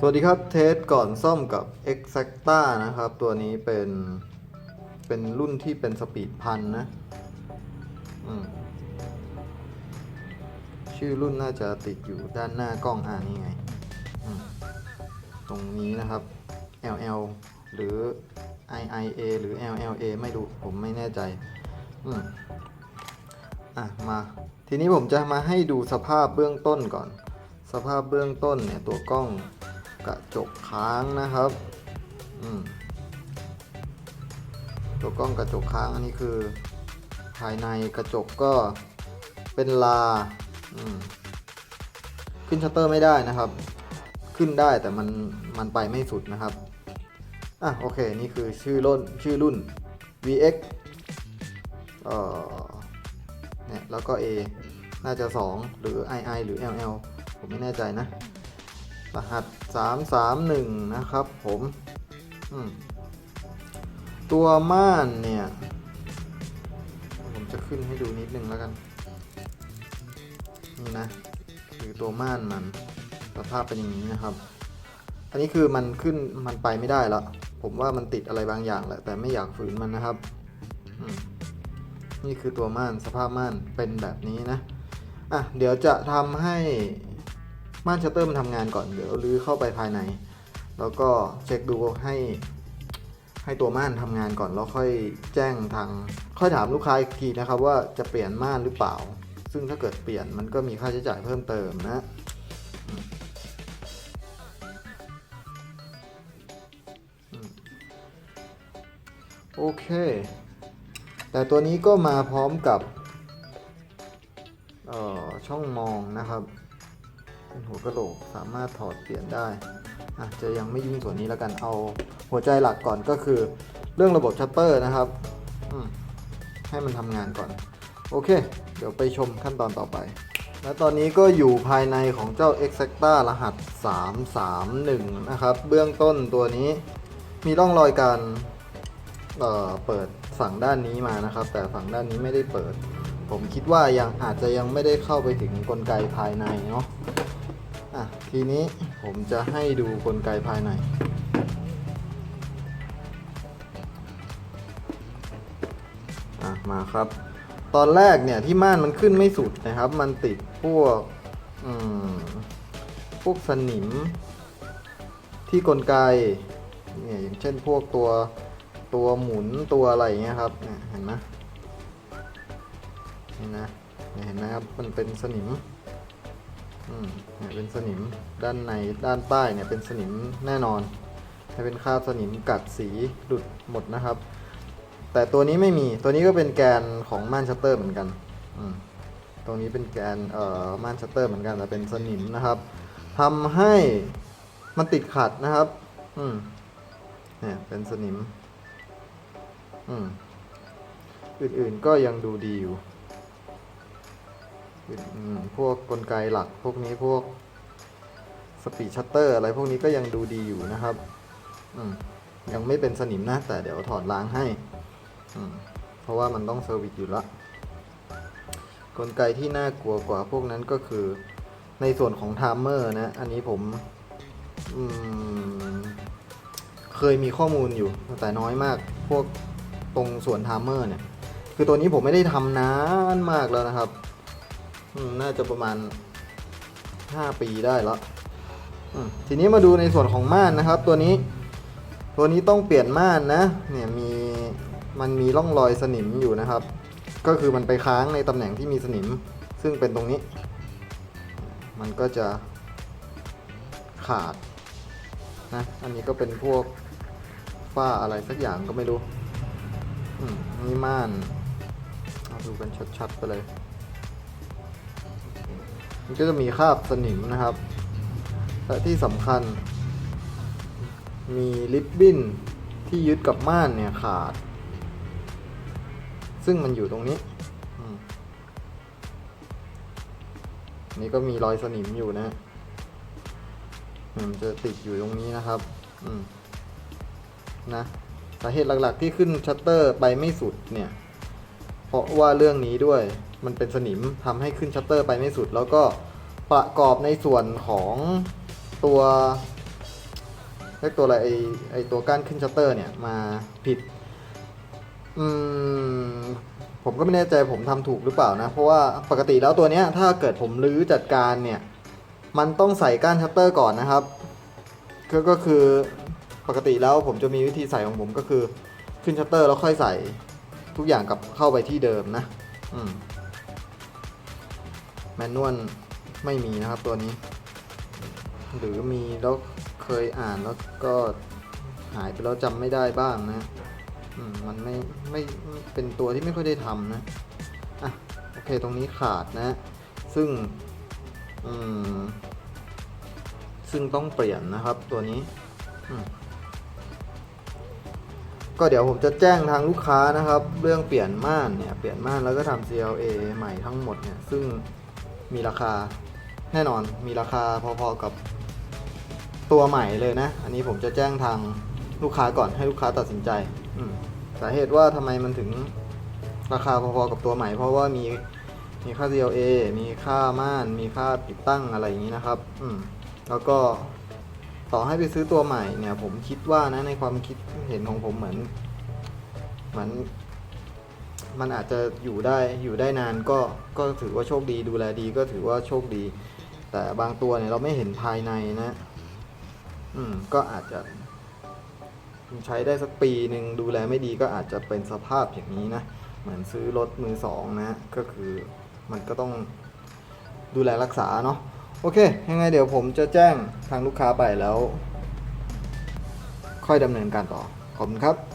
สวัสดีครับเทสก่อนซ่อมกับ Exacta นะครับ ตัวนี้เป็นเป็นรุ่นที่เป็นสปีดพันนะชื่อรุ่นน่าจะติดอยู่ด้านหน้ากล้องอ่านี่ไง ตรงนี้นะครับ LL หรือ IIA หรือ LLA ไม่รู้ผมไม่แน่ใจอะมาทีนี้ผมจะมาให้ดูสภาพเบื้องต้นก่อน สภาพเบื้องต้นเนี่ยตัวกล้อง ระจกค้างนะครับอืมตัวกล้องกระจกค้างอันนี้คือ ภายในกระจกก็เป็นลาอืมขึ้นชัตเตอร์ไม่ได้นะครับ ขึ้นได้แต่มันมันไปไม่สุดนะครับอะโอเค นี่คือชื่อรุ่นชื่อรุ่น VX เอ่อเนี่ยแล้วก็ A น่าจะ 2 หรือ II หรือ LL ผมไม่แน่ใจนะ รหัส 331 นะครับผมมตัวม่านเนี่ย ผมจะขึ้นให้ดูนิดนึงแล้วกัน นี่นะ คือตัวม่านมันสภาพเป็นอย่างนี้นะครับ อันนี้คือมันขึ้นมันไปไม่ได้ล้วผมว่ามันติดอะไรบางอย่างแหละแต่ไม่อยากฝืนมันนะครับ นี่คือตัวม่านสภาพม่านเป็นแบบนี้นะอะเดี๋ยวจะทำให้ ม่านชัตเตอร์มันทำงานก่อน เดี๋ยวรื้อเข้าไปภายใน แล้วก็เช็คดูให้ ให้ตัวม่านทำงานก่อน แล้วค่อยแจ้งทาง ค่อยถามลูกค้าอีกทีนะครับ ว่าจะเปลี่ยนม่านหรือเปล่า ซึ่งถ้าเกิดเปลี่ยนมันก็มีค่าใช้จ่ายเพิ่มเติมนะโอเค แต่ตัวนี้ก็มาพร้อมกับออช่องมองนะครับ เป็นหัวกระโหลกสามารถถอดเปลี่ยนได้อะจะยังไม่ยุ่งส่วนนี้แล้วกันเอาหัวใจหลักก่อนก็คือ เรื่องระบบชัตเตอร์นะครับให้มันทำงานก่อน โอเค เดี๋ยวไปชมขั้นตอนต่อไป และตอนนี้ก็อยู่ภายในของเจ้า Exacta รหัส 331 นะครับ เบื้องต้นตัวนี้มีร่องรอยการเเปิดฝั่งด้านนี้มานะครับ แต่ฝั่งด้านนี้ไม่ได้เปิด ผมคิดว่ายังอาจจะยังไม่ได้เข้าไปถึงกลไกภายในเนาะอะทีนี้ผมจะให้ดูกลไกภายใน อะมาครับ ตอนแรกเนี่ยที่ม่านมันขึ้นไม่สุดนะครับ มันติดพวกอืมพวกสนิมที่กลไกเนี่ยอย่างเช่นพวกตัวตัวหมุนตัวอะไรเงี้ยครับเนี่ยเห็นไหม นี่นะเห็นไหมครับมันเป็นสนิมอืมเนี่ยเป็นสนิมด้านในด้านใต้เนี่ยเป็นสนิมแน่นอนจะเป็นคราบสนิมกัดสีหลุดหมดนะครับ แต่ตัวนี้ไม่มีตัวนี้ก็เป็นแกนของม่านชัตเตอร์เหมือนกันอืมตรงนี้เป็นแกนเอ่อม่านชัตเตอร์เหมือนกันแต่เป็นสนิมนะครับทำให้มันติดขัดนะครับ อืมเนี่ยเป็นสนิม อืมอื่นๆก็ยังดูดีอยู่ อืมพวกกลไกหลักพวกนี้พวกสปีชัตเตอร์อะไรพวกนี้ก็ยังดูดีอยู่นะครับยังไม่เป็นสนิมนะ แต่เดี๋ยวถอดล้างให้ เพราะว่ามันต้องเซอร์วิสอยู่ละ กลไกที่น่ากลัวกว่าพวกนั้นก็คือในส่วนของไทม์เมอร์นะ อันนี้ผมมเคยมีข้อมูลอยู่แต่น้อยมาก พวกตรงส่วนไทม์เมอร์เนี่ย คือตัวนี้ผมไม่ได้ทำนานมากแล้วนะครับ น่าจะประมาณ 5 ปีได้แล้วทีนี้มาดูในส่วนของม่านนะครับ ตัวนี้ ตัวนี้ต้องเปลี่ยนม่านนะ เนี่ยมีมันมีร่องรอยสนิมอยู่นะครับ ก็คือมันไปค้างในตำแหน่งที่มีสนิม ซึ่งเป็นตรงนี้ มันก็จะขาดนะอันนี้ก็เป็นพวกฝ้าอะไรสักอย่างก็ไม่รู้นี่ม่าน เอาดูกันชัดๆไปเลย มันก็จะมีคราบสนิมนะครับ และที่สำคัญ มีลิปบิ้นที่ยึดกับม่านเนี่ยขาด ซึ่งมันอยู่ตรงนี้นี่ก็มีรอยสนิมอยู่นะอืมจะติดอยู่ตรงนี้นะครับนะสาเหตุหลักๆที่ขึ้นชัตเตอร์ไปไม่สุดเนี่ย เพราะว่าเรื่องนี้ด้วย มันเป็นสนิมทำให้ขึ้นชัตเตอร์ไปไม่สุด แล้วก็ประกอบในส่วนของตัวเรียกตัวอะไรไอไอตัวก้านขึ้นชัตเตอร์เนี่ยมาผิดอืมผมก็ไม่แน่ใจผมทำถูกหรือเปล่านะ เพราะว่าปกติแล้วตัวเนี้ยถ้าเกิดผมรื้อจัดการเนี่ยมันต้องใส่ก้านชัตเตอร์ก่อนนะครับก็ก็คือปกติแล้วผมจะมีวิธีใส่ของผมก็คือขึ้นชัตเตอร์แล้วค่อยใส่ทุกอย่างกลับเข้าไปที่เดิมนะ อืม แมนนวลไม่มีนะครับตัวนี้ หรือมีแล้วเคยอ่านแล้วก็หายไปแล้วจำไม่ได้บ้างนะมมันไม่ไม่เป็นตัวที่ไม่ค่อยได้ทำนะอะโอเคตรงนี้ขาดนะ ซึ่งอืมซึ่งต้องเปลี่ยนนะครับตัวนี้ก็เดี๋ยวผมจะแจ้งทางลูกค้านะครับ เรื่องเปลี่ยนม่านเนี่ยเปลี่ยนม่านแล้วก็ทำ CLA ใหม่ทั้งหมดเนี่ยซึ่ง มีราคาแน่นอนมีราคาพอๆกับตัวใหม่เลยนะ อันนี้ผมจะแจ้งทางลูกค้าก่อนให้ลูกค้าตัดสินใจสาเหตุว่าทำไมมันถึงราคาพอๆกับตัวใหม่ เพราะว่ามีมีค่า CLA มีค่าม่าน มีค่าติดตั้งอะไรอย่างนี้นะครับอืมแล้วก็ต่อให้ไปซื้อตัวใหม่เนี่ย ผมคิดว่านะในความคิดเห็นของผมเหมือน เหมือน มันอาจจะอยู่ได้อยู่ได้นานก็ก็ถือว่าโชคดีดูแลดีก็ถือว่าโชคดี แต่บางตัวเนี่ยเราไม่เห็นภายในนะ อืมก็อาจจะใช้ได้สักปีหนึ่งดูแลไม่ดีก็อาจจะเป็นสภาพอย่างนี้นะ เหมือนซื้อรถมือสองนะ ก็คือมันก็ต้องดูแลรักษาเนาะโอเค ยังไงเดี๋ยวผมจะแจ้งทางลูกค้าไปแล้ว ค่อยดำเนินการต่อ ขอบคุณครับ